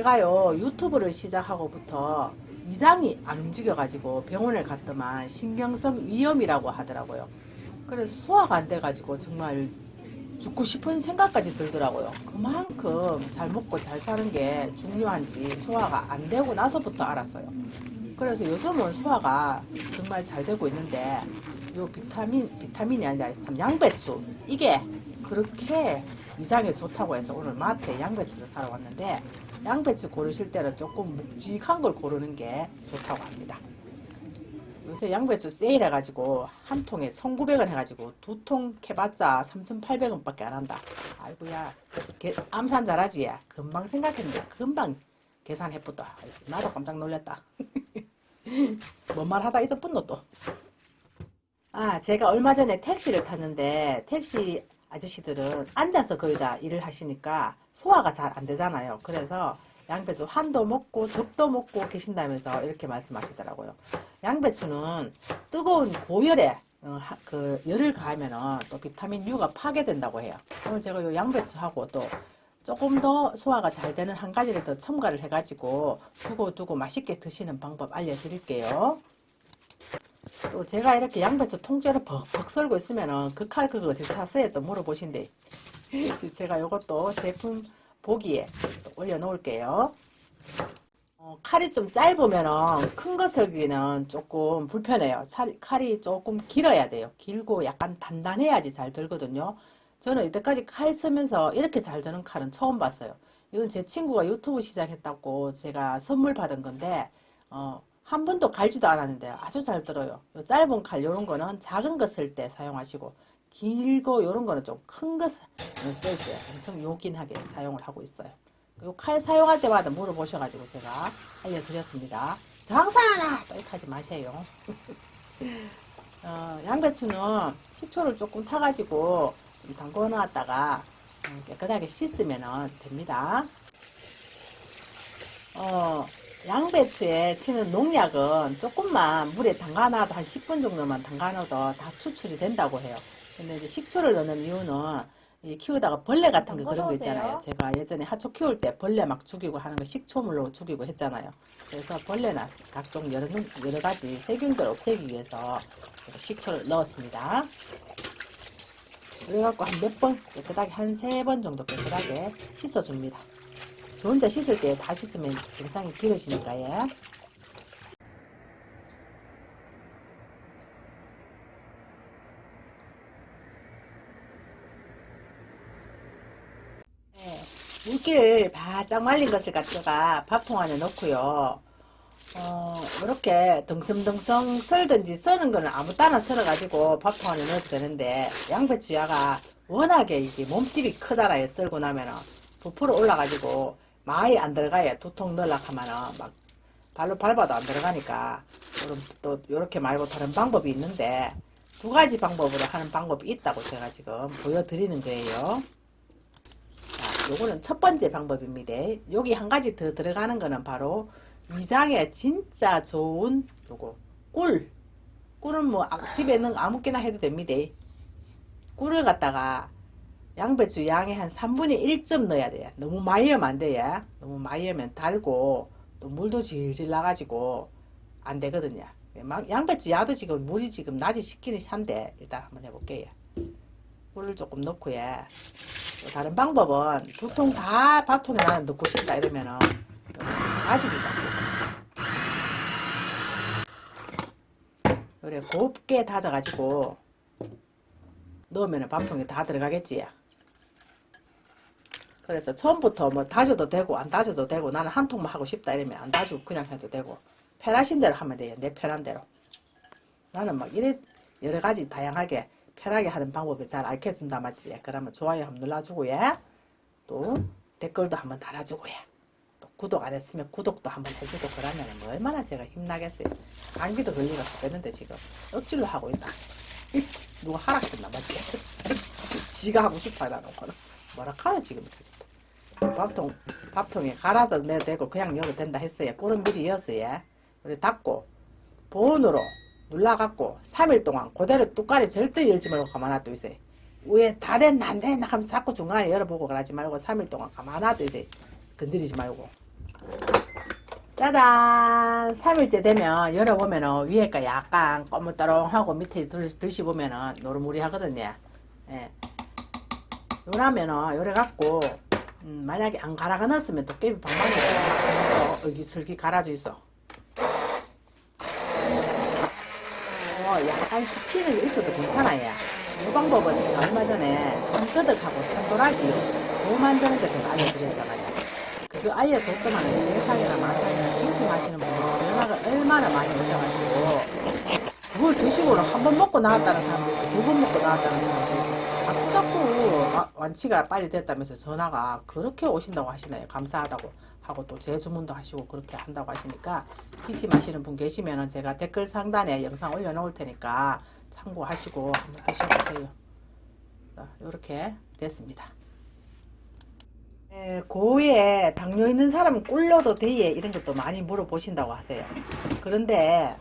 제가요 유튜브를 시작하고부터 위장이 안 움직여가지고 병원에 갔더만 신경성 위염이라고 하더라고요. 그래서 소화가 안 돼가지고 정말 죽고 싶은 생각까지 들더라고요. 그만큼 잘 먹고 잘 사는 게 중요한지 소화가 안 되고 나서부터 알았어요. 그래서 요즘은 소화가 정말 잘 되고 있는데 요 비타민 비타민이 아니라 참 양배추 이게 그렇게 위장에 좋다고 해서 오늘 마트에 양배추를 사러 왔는데 양배추 고르실 때는 조금 묵직한 걸 고르는 게 좋다고 합니다. 요새 양배추 세일해가지고 한 통에 1,900원 해가지고 두 통 캐봤자 3,800원밖에 안 한다. 아이고야, 게- 암산 잘하지? 금방 생각했는데 금방 계산해보다. 나도 깜짝 놀랐다. 뭔 말 하다 잊어뿐노 또. 아, 제가 얼마 전에 택시를 탔는데 택시 아저씨들은 앉아서 거의 다 일을 하시니까 소화가 잘 안 되잖아요. 그래서 양배추 한도 먹고 적도 먹고 계신다면서 이렇게 말씀하시더라고요. 양배추는 뜨거운 고열에 어, 하- 그 열을 가하면은 또 비타민 U가 파괴된다고 해요. 오늘 제가 요 양배추하고 또 조금 더 소화가 잘 되는 한 가지를 더 첨가를 해가지고 두고 두고 맛있게 드시는 방법 알려드릴게요. 또 제가 이렇게 양배추 통째로 벅벅 썰고 있으면은 그 칼 그거 어디서 샀어요? 또 물어보신대. 제가 요것도 제품 보기에 또 올려놓을게요. 어, 칼이 좀 짧으면은 큰거 썰기는 조금 불편해요. 찰- 칼이 조금 길어야 돼요. 길고 약간 단단해야지 잘 들거든요. 저는 이때까지 칼 쓰면서 이렇게 잘 드는 칼은 처음 봤어요. 이건 제 친구가 유튜브 시작했다고 제가 선물 받은 건데, 어, 한 번도 갈지도 않았는데 아주 잘 들어요. 요 짧은 칼 요런 거는 작은 거쓸때 사용하시고, 길고 요런 거는 좀큰거쓸때 엄청 요긴하게 사용을 하고 있어요. 요 칼 사용할 때마다 물어보셔가지고 제가 알려드렸습니다. 장사하나! 또 이렇게 하지 마세요. 어, 양배추는 식초를 조금 타가지고 좀 담궈 놨다가 음, 깨끗하게 씻으면 됩니다. 어, 양배추에 치는 농약은 조금만 물에 담가놔도 한 10분 정도만 담가놔도 다 추출이 된다고 해요. 근데 이제 식초를 넣는 이유는 이 키우다가 벌레 같은 거 그런 거 있잖아요. 제가 예전에 하초 키울 때 벌레 막 죽이고 하는 거 식초물로 죽이고 했잖아요. 그래서 벌레나 각종 여러, 여러 가지 세균들 없애기 위해서 식초를 넣었습니다. 그래갖고 한 몇 번 깨끗하게 한 세 번 정도 깨끗하게 씻어줍니다. 저 혼자 씻을 때 다 씻으면 영상이 길어지니까 예. 네, 물기를 바짝 말린 것을 갖다가 밥통 안에 넣고요. 어, 이렇게 덩성덩성 썰든지 써는 거는 아무 따나 썰어가지고 밥통 안에 넣어도 되는데 양배추 야가 워낙에 이게 몸집이 크잖아요. 썰고 나면은 부풀어 올라가지고 많이 안 들어가요. 두 통 넣으려고 하면은 막 발로 밟아도 안 들어가니까 그럼 또 이렇게 말고 다른 방법이 있는데 두 가지 방법으로 하는 방법이 있다고 제가 지금 보여드리는 거예요. 자, 요거는 첫 번째 방법입니다. 여기 한 가지 더 들어가는 거는 바로 위장에 진짜 좋은 요거 꿀. 꿀은 뭐 아- 집에 있는 거 아무거나 해도 됩니다. 꿀을 갖다가 양배추 양의 한 3분의 1점 넣어야 돼요. 너무 많이 하면 안 돼요. 너무 많이 하면 달고 또 물도 질질 나가지고 안 되거든요. 막- 양배추 야도 지금 물이 지금 낮이 식기는 한데 일단 한번 해볼게요. 물을 조금 넣고요. 또 다른 방법은 두 통 다 밥통에 나는 넣고 싶다 이러면은 아직이다. 그래 곱게 다져가지고 넣으면 밥통에 다 들어가겠지. 그래서 처음부터 뭐 다져도 되고 안 다져도 되고 나는 한 통만 하고 싶다 이러면 안 다지고 그냥 해도 되고 편하신 대로 하면 돼요. 내 편한 대로. 나는 막 이래 여러 가지 다양하게 편하게 하는 방법을 잘 알려준다 맞지? 그러면 좋아요 한번 눌러주고 예. 또 댓글도 한번 달아주고 예. 또 구독 안 했으면 구독도 한번 해주고 그러면 뭐 얼마나 제가 힘나겠어요. 감기도 걸리고 그랬는데 지금 억지로 하고 있다. 누가 하락했나 맞지? 지가 하고 싶어 하다 놓고는 뭐라 카노 지금 밥통 밥통에 갈아도 내도 되고 그냥 넣어도 된다 했어요. 꿀은 미리 이었어요. 우리 닫고 보온으로 눌러갖고 3일 동안 그대로 뚜까리 절대 열지 말고 가만 놔둬 있어요. 위에 다 됐나 안 됐나 하면 자꾸 중간에 열어보고 그러지 말고 3일 동안 가만 놔둬 있어요. 건드리지 말고. 짜잔! 3일째 되면 열어보면은 위에가 약간 거뭇떠렁하고 밑에 들, 드시보면은 노릇무리하거든요. 예. 요라면은 요래 갖고 음, 만약에 안 갈아가 넣었으면 도깨비 방망이로 여기슬기 갈아져 있어. 어, 약간 씹히는 게 있어도 괜찮아 요. 이 방법은 제가 얼마 전에 산끄덕하고 산도라지 뭐 만드는 거 제가 알려드렸잖아요. 그거 알려줬더만 세상이나 만상이나 기침하시는 분들 전화가 얼마나 많이 오셔가지고 그걸 드시고는 한 번 먹고 나왔다는 사람도 있고 두 번 먹고 나왔다는 사람도 있고 자꾸 와- 완치가 빨리 됐다면서 전화가 그렇게 오신다고 하시네요. 감사하다고 하고 또 재주문도 하시고 그렇게 한다고 하시니까 기침하시는 분 계시면은 제가 댓글 상단에 영상 올려놓을 테니까 참고하시고 한번 드셔보세요. 이렇게 됐습니다. 에, 고에 당뇨 있는 사람은 꿀려도 돼예 이런 것도 많이 물어보신다고 하세요. 그런데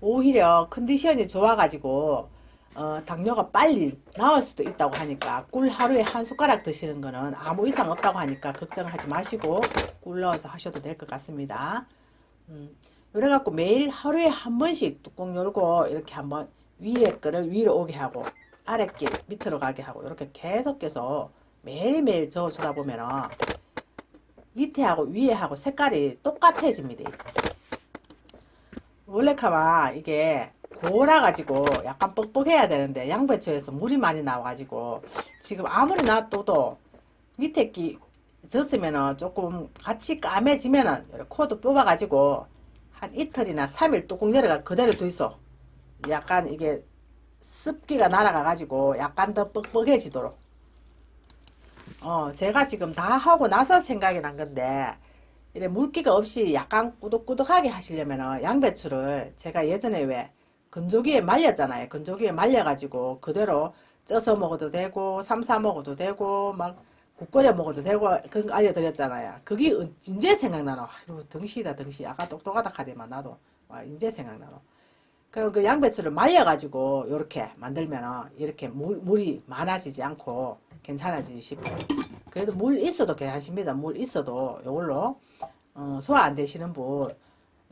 오히려 컨디션이 좋아가지고 어, 당뇨가 빨리 나을 수도 있다고 하니까 꿀 하루에 한 숟가락 드시는 거는 아무 이상 없다고 하니까 걱정하지 마시고 꿀 넣어서 하셔도 될 것 같습니다. 음, 그래갖고 매일 하루에 한 번씩 뚜껑 열고 이렇게 한번 위에 거를 위로 오게 하고 아래 길 밑으로 가게 하고 이렇게 계속해서 매일매일 저어주다 보면은 밑에하고 위에하고 색깔이 똑같아집니다. 원래 카마 이게 고라 가지고 약간 뻑뻑해야 되는데 양배추에서 물이 많이 나와가지고 지금 아무리 놔둬도 밑에 끼 졌으면은 조금 같이 까매지면은 코도 뽑아가지고 한 이틀이나 3일 뚜껑 열어가 그대로 둬 있어. 약간 이게 습기가 날아가가지고 약간 더 뻑뻑해지도록. 어, 제가 지금 다 하고 나서 생각이 난 건데, 이래 물기가 없이 약간 꾸덕꾸덕하게 하시려면은 양배추를 제가 예전에 왜 건조기에 말렸잖아요. 건조기에 말려가지고 그대로 쪄서 먹어도 되고, 삶사 먹어도 되고, 막국 끓여 먹어도 되고, 그런 거 알려드렸잖아요. 그게 은- 이제 생각나노. 아이고, 덩시다, 덩시. 아까 똑똑하다 하더만 나도. 와, 이제 생각나노. 그그 양배추를 말려가지고 이렇게 만들면은 이렇게 물, 물이 많아지지 않고 괜찮아지지 싶어요. 그래도 물 있어도 괜찮습니다. 물 있어도 이걸로 어, 소화 안 되시는 분,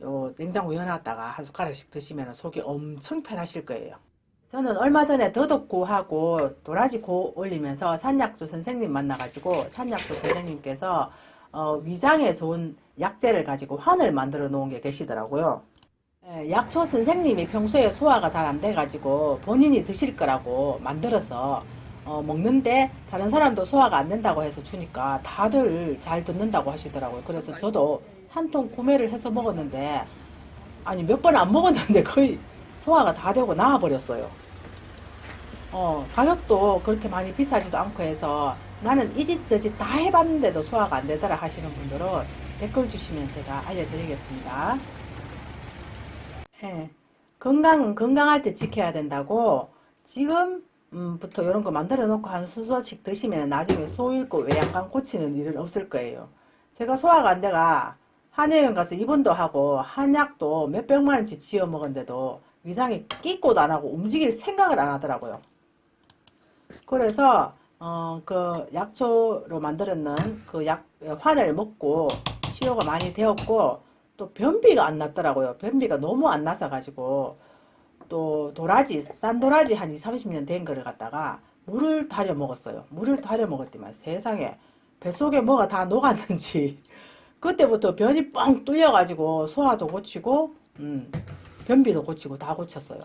요 냉장고 열어놨다가 한 숟가락씩 드시면 속이 엄청 편하실 거예요. 저는 얼마 전에 더덕구하고 도라지 고 올리면서 산약수 선생님 만나가지고 산약수 선생님께서 어, 위장에 좋은 약재를 가지고 환을 만들어 놓은 게 계시더라고요. 예, 약초 선생님이 평소에 소화가 잘 안 돼가지고 본인이 드실 거라고 만들어서 어, 먹는데 다른 사람도 소화가 안 된다고 해서 주니까 다들 잘 듣는다고 하시더라고요. 그래서 저도 한 통 구매를 해서 먹었는데 아니 몇 번 안 먹었는데 거의 소화가 다 되고 나와버렸어요. 어, 가격도 그렇게 많이 비싸지도 않고 해서 나는 이짓저짓 다 해봤는데도 소화가 안 되더라 하시는 분들은 댓글 주시면 제가 알려드리겠습니다. 예. 건강은 건강할 때 지켜야 된다고 지금 부터 이런 거 만들어 놓고 한 수저씩 드시면 나중에 소 잃고 외양간 고치는 일은 없을 거예요. 제가 소화가 안 돼가 한의원 가서 입원도 하고 한약도 몇백만 원치 지어 먹었는데도 위장이 끼고도 안 하고 움직일 생각을 안 하더라고요. 그래서 어, 그 약초로 만들었는 그약 환을 먹고 치료가 많이 되었고 또 변비가 안 났더라고요. 변비가 너무 안 나서 가지고 또 도라지 싼 도라지 한 2, 30년 된 거를 갖다가 물을 달여 먹었어요. 물을 달여 먹었더만 세상에 뱃속에 뭐가 다 녹았는지 그때부터 변이 뻥 뚫려 가지고 소화도 고치고 음, 변비도 고치고 다 고쳤어요.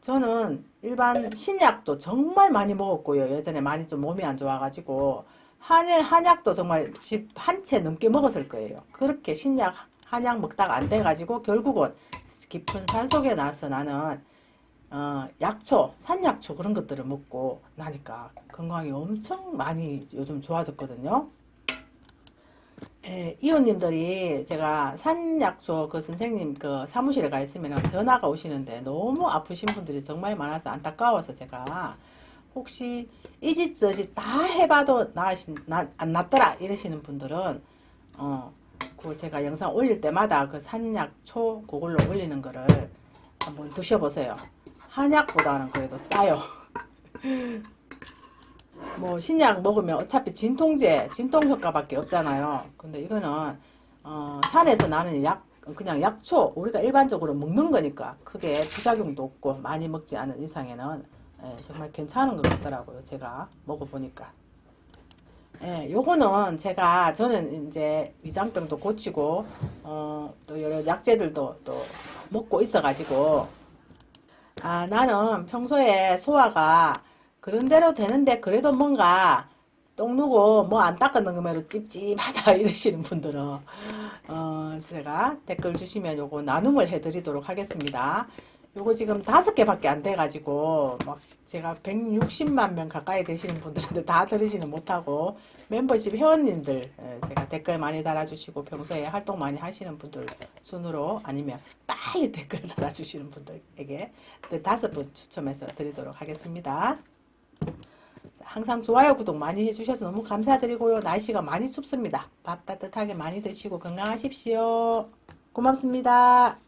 저는 일반 신약도 정말 많이 먹었고요. 예전에 많이 좀 몸이 안 좋아가지고 한약, 한약도 정말 집 한 채 넘게 먹었을 거예요. 그렇게 신약, 한약 먹다가 안 돼가지고 결국은 깊은 산 속에 나서 나는 어, 약초, 산약초 그런 것들을 먹고 나니까 건강이 엄청 많이 요즘 좋아졌거든요. 예, 이웃님들이 제가 산약초 그 선생님 그 사무실에 가 있으면 전화가 오시는데 너무 아프신 분들이 정말 많아서 안타까워서 제가 혹시 이짓저짓 다 해봐도 나으신, 나, 안 낫더라 이러시는 분들은 어, 그 제가 영상 올릴 때마다 그 산약초 그걸로 올리는 거를 한번 드셔보세요. 한약보다는 그래도 싸요. 뭐 신약 먹으면 어차피 진통제, 진통 효과밖에 없잖아요. 근데 이거는 어, 산에서 나는 약 그냥 약초 우리가 일반적으로 먹는 거니까 크게 부작용도 없고 많이 먹지 않은 이상에는 예, 정말 괜찮은 것 같더라고요. 제가 먹어보니까. 예, 요거는 제가 저는 이제 위장병도 고치고 어, 또 여러 약재들도 또 먹고 있어가지고 아 나는 평소에 소화가 그런 대로 되는데 그래도 뭔가 똥 누고 뭐 안 닦는 거면 찝찝하다 이러시는 분들은 어 제가 댓글 주시면 요거 나눔을 해드리도록 하겠습니다. 요거 지금 다섯 개밖에 안 돼가지고 막 제가 160만 명 가까이 되시는 분들한테 다 들으지는 못하고 멤버십 회원님들 예, 제가 댓글 많이 달아주시고 평소에 활동 많이 하시는 분들 순으로 아니면 빨리 댓글 달아주시는 분들에게 네, 다섯 분 추첨해서 드리도록 하겠습니다. 자, 항상 좋아요 구독 많이 해주셔서 너무 감사드리고요. 날씨가 많이 춥습니다. 밥 따뜻하게 많이 드시고 건강하십시오. 고맙습니다.